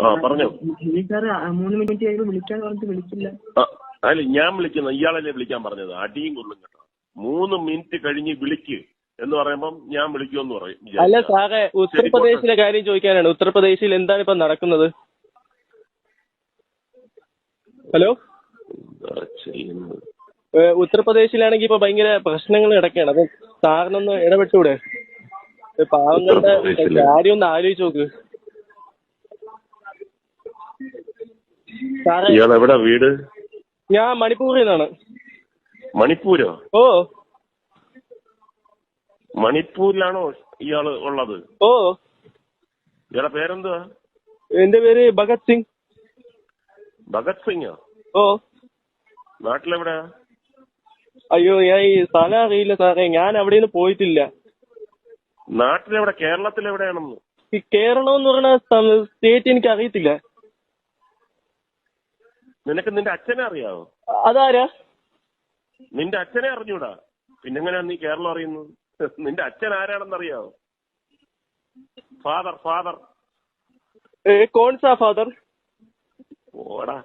ആ പറഞ്ഞോ. മൂന്ന് മിനിറ്റ് കഴിയുമ്പോൾ വിളിക്കാന്ന് പറഞ്ഞിട്ട് വിളിച്ചില്ല. ആ, അല്ല ഞാൻ വിളിക്കുന്ന ഇയാളല്ലേ വിളിക്കാൻ പറഞ്ഞത്. അടിയും കൊള്ളും കേട്ടോ. മൂന്ന് മിനിറ്റ് കഴിഞ്ഞ് വിളിക്ക് എന്ന് പറയുമ്പം ഞാൻ വിളിക്കുമെന്ന് പറയും. അല്ല സാറേ ഉത്തർപ്രദേശിലെ കാര്യം ചോദിക്കാനാണ്. ഉത്തർപ്രദേശിൽ എന്താണ് ഇപ്പൊ നടക്കുന്നത്? ഹലോ? ഉത്തർപ്രദേശിലാണെങ്കിൽ ഇപ്പൊ ഭയങ്കര പ്രശ്നങ്ങൾ കിടക്കുകയാണ്. അപ്പൊ സാറിനൊന്ന് ഇടപെട്ടൂടെ? പാവങ്ങളുടെ? കാര്യം ഒന്ന് ആലോചിച്ച് നോക്ക്. ഇയാൾ എവിടെ വീട്? ഞാൻ മണിപ്പൂരിൽ നിന്നാണ്. മണിപ്പൂരോ? ഓ. മണിപ്പൂരിലാണോ ഇയാൾ ഉള്ളത്? ഓ. ഇയാളെ പേരെന്തുവാ? എന്റെ പേര് ഭഗത് സിംഗ്. ഭഗത് സിംഗോ? ഓ. നാട്ടിലെവിടെയാ അയ്യോ ഞാൻ ഈ സ്ഥലം അറിയില്ല സാറേ. ഞാൻ അവിടെ നിന്ന് പോയിട്ടില്ല. നാട്ടിലെവിടെ? കേരളത്തിലെവിടെയാണെന്ന്? ഈ കേരളം എന്ന് പറഞ്ഞ സ്റ്റേറ്റ് എനിക്ക് അറിയത്തില്ല. നിനക്ക് നിന്റെ അച്ഛനെ അറിയാവോ? അതാരാ? നിന്റെ അച്ഛനെ അറിഞ്ഞൂടാ. പിന്നെങ്ങനെയാ നീ കേരളം അറിയുന്നത്? നിന്റെ അച്ഛൻ ആരാണെന്ന് അറിയാവോ ഫാദർ ഫാദർ ഏ, കോൺ സാ ഫാദർ ഓടാ.